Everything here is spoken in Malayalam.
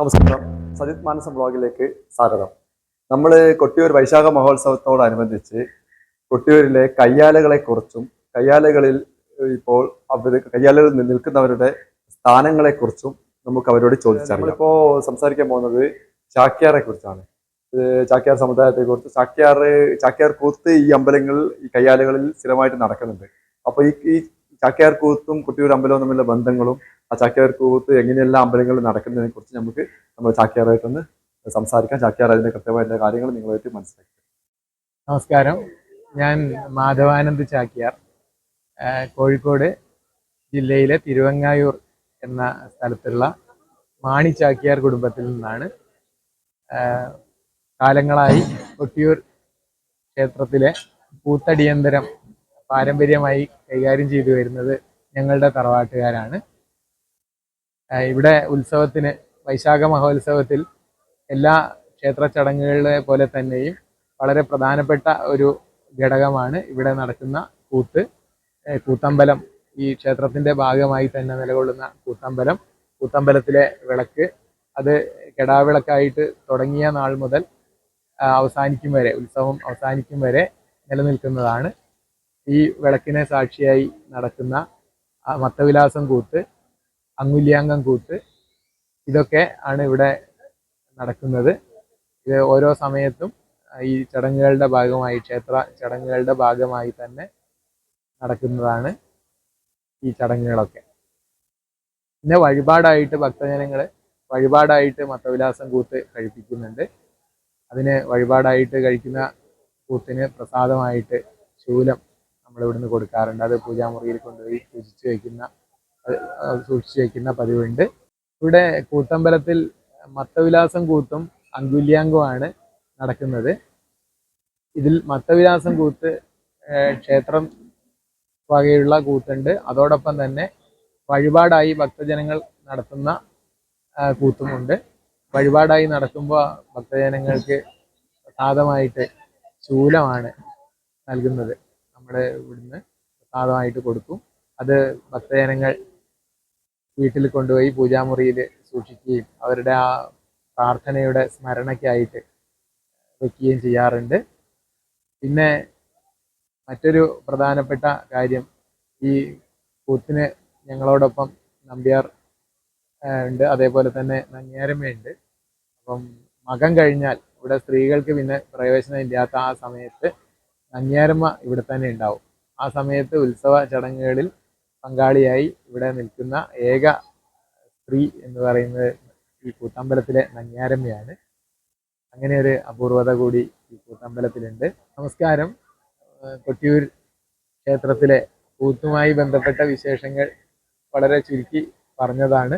നമസ്കാരം സജിത് മാനസ ബ്ലോഗിലേക്ക് സ്വാഗതം. നമ്മൾ കൊട്ടിയൂർ വൈശാഖ മഹോത്സവത്തോടനുബന്ധിച്ച് കൊട്ടിയൂരിലെ കയ്യാലകളെ കുറിച്ചും കയ്യാലകളിൽ ഇപ്പോൾ അവർ കയ്യാലകളിൽ നിൽക്കുന്നവരുടെ സ്ഥാനങ്ങളെ കുറിച്ചും നമുക്ക് അവരോട് ചോദിച്ചറിയാം. നമ്മളിപ്പോ സംസാരിക്കാൻ പോകുന്നത് ചാക്യാറെ കുറിച്ചാണ് ചാക്യാർ സമുദായത്തെ കുറിച്ച് ചാക്യാർ ചാക്യാർ കൂത്ത് ഈ അമ്പലങ്ങളിൽ ഈ കയ്യാലകളിൽ സ്ഥിരമായിട്ട് നടക്കുന്നുണ്ട്. അപ്പൊ ഈ ഈ ചാക്യാർ കൂത്തും കുട്ടിയൂർ അമ്പലവും തമ്മിലുള്ള ബന്ധങ്ങളും ആ ചാക്യാർ കൂത്ത് എങ്ങനെയെല്ലാം അമ്പലങ്ങളിൽ നടക്കുന്നതിനെ കുറിച്ച് നമുക്ക് നമ്മൾ ചാക്യാറായിട്ടൊന്ന് സംസാരിക്കാം. ചാക്യാർ അതിന്റെ കൃത്യമായിട്ടുള്ള കാര്യങ്ങൾ നിങ്ങളുമായിട്ട് മനസ്സിലാക്കി. നമസ്കാരം. ഞാൻ മാധവാനന്ദ് ചാക്യാർ. കോഴിക്കോട് ജില്ലയിലെ തിരുവങ്ങായൂർ എന്ന സ്ഥലത്തുള്ള മാണി ചാക്യാർ കുടുംബത്തിൽ നിന്നാണ് കാലങ്ങളായി കൊട്ടിയൂർ ക്ഷേത്രത്തിലെ പൂത്തടിയന്തരം പാരമ്പര്യമായി കൈകാര്യം ചെയ്തു വരുന്നത് ഞങ്ങളുടെ തറവാട്ടുകാരാണ്. ഇവിടെ ഉത്സവത്തിന് വൈശാഖ മഹോത്സവത്തിൽ എല്ലാ ക്ഷേത്ര ചടങ്ങുകളെ പോലെ തന്നെയും വളരെ പ്രധാനപ്പെട്ട ഒരു ഘടകമാണ് ഇവിടെ നടക്കുന്ന കൂത്ത്. കൂത്തമ്പലം ഈ ക്ഷേത്രത്തിന്റെ ഭാഗമായി തന്നെ നിലകൊള്ളുന്ന കൂത്തമ്പലം. കൂത്തമ്പലത്തിലെ വിളക്ക് അത് കെടാവിളക്കായിട്ട് തുടങ്ങിയ നാൾ മുതൽ അവസാനിക്കും വരെ ഉത്സവം അവസാനിക്കും വരെ നിലനിൽക്കുന്നതാണ്. ഈ വിളക്കിനെ സാക്ഷിയായി നടക്കുന്ന മത്തവിലാസം കൂത്ത് അങ്ങുല്യാംഗം കൂത്ത് ഇതൊക്കെ ആണ് ഇവിടെ നടക്കുന്നത്. ഇത് ഓരോ സമയത്തും ഈ ചടങ്ങുകളുടെ ഭാഗമായി ക്ഷേത്ര ചടങ്ങുകളുടെ ഭാഗമായി തന്നെ നടക്കുന്നതാണ് ഈ ചടങ്ങുകളൊക്കെ. പിന്നെ വഴിപാടായിട്ട് ഭക്തജനങ്ങൾ വഴിപാടായിട്ട് മത്തവിലാസം കൂത്ത് കഴിപ്പിക്കുന്നുണ്ട്. അതിന് വഴിപാടായിട്ട് കഴിക്കുന്ന കൂത്തിന് പ്രസാദമായിട്ട് ശൂലം നമ്മൾ ഇവിടുന്ന് കൊടുക്കാറുണ്ട്. അത് പൂജാമുറിയിൽ കൊണ്ടുപോയി പൂജിച്ച് വയ്ക്കുന്ന സൂക്ഷിച്ച് വയ്ക്കുന്ന പതിവുണ്ട്. ഇവിടെ കൂത്തമ്പലത്തിൽ മത്തവിലാസം കൂത്തും അങ്കുല്യാങ്കവുമാണ് നടക്കുന്നത്. ഇതിൽ മത്തവിലാസം കൂത്ത് ക്ഷേത്രം വകയുള്ള കൂത്തുണ്ട്. അതോടൊപ്പം തന്നെ വഴിപാടായി ഭക്തജനങ്ങൾ നടത്തുന്ന കൂത്തുമുണ്ട്. വഴിപാടായി നടക്കുമ്പോൾ ഭക്തജനങ്ങൾക്ക് സാധമായിട്ട് ശൂലമാണ് നൽകുന്നത്. നമ്മുടെ ഇവിടുന്ന് പ്രസാദമായിട്ട് കൊടുക്കും. അത് ഭക്തജനങ്ങൾ വീട്ടിൽ കൊണ്ടുപോയി പൂജാമുറിയിൽ സൂക്ഷിക്കുകയും അവരുടെ ആ പ്രാർത്ഥനയുടെ സ്മരണയ്ക്കായിട്ട് വയ്ക്കുകയും ചെയ്യാറുണ്ട്. പിന്നെ മറ്റൊരു പ്രധാനപ്പെട്ട കാര്യം ഈ കൂത്തിന് ഞങ്ങളോടൊപ്പം നമ്പ്യാർ ഉണ്ട്. അതേപോലെ തന്നെ നങ്ങിയാരമ്മയുണ്ട്. അപ്പം മകം കഴിഞ്ഞാൽ ഇവിടെ സ്ത്രീകൾക്ക് പിന്നെ പ്രവേശനം ഇല്ലാത്ത ആ സമയത്ത് നങ്ങിയാരമ്മ ഇവിടെ തന്നെ ഉണ്ടാവും. ആ സമയത്ത് ഉത്സവ ചടങ്ങുകളിൽ പങ്കാളിയായി ഇവിടെ നിൽക്കുന്ന ഏക സ്ത്രീ എന്ന് പറയുന്നത് ഈ കൂത്തമ്പലത്തിലെ നങ്ങ്യാരമ്മയാണ് അങ്ങനെ ഒരു അപൂർവത കൂടി ഈ കൂത്തമ്പലത്തിലുണ്ട്. നമസ്കാരം. കൊട്ടിയൂർ ക്ഷേത്രത്തിലെ കൂത്തുമായി ബന്ധപ്പെട്ട വിശേഷങ്ങൾ വളരെ ചുരുക്കി പറഞ്ഞതാണ്.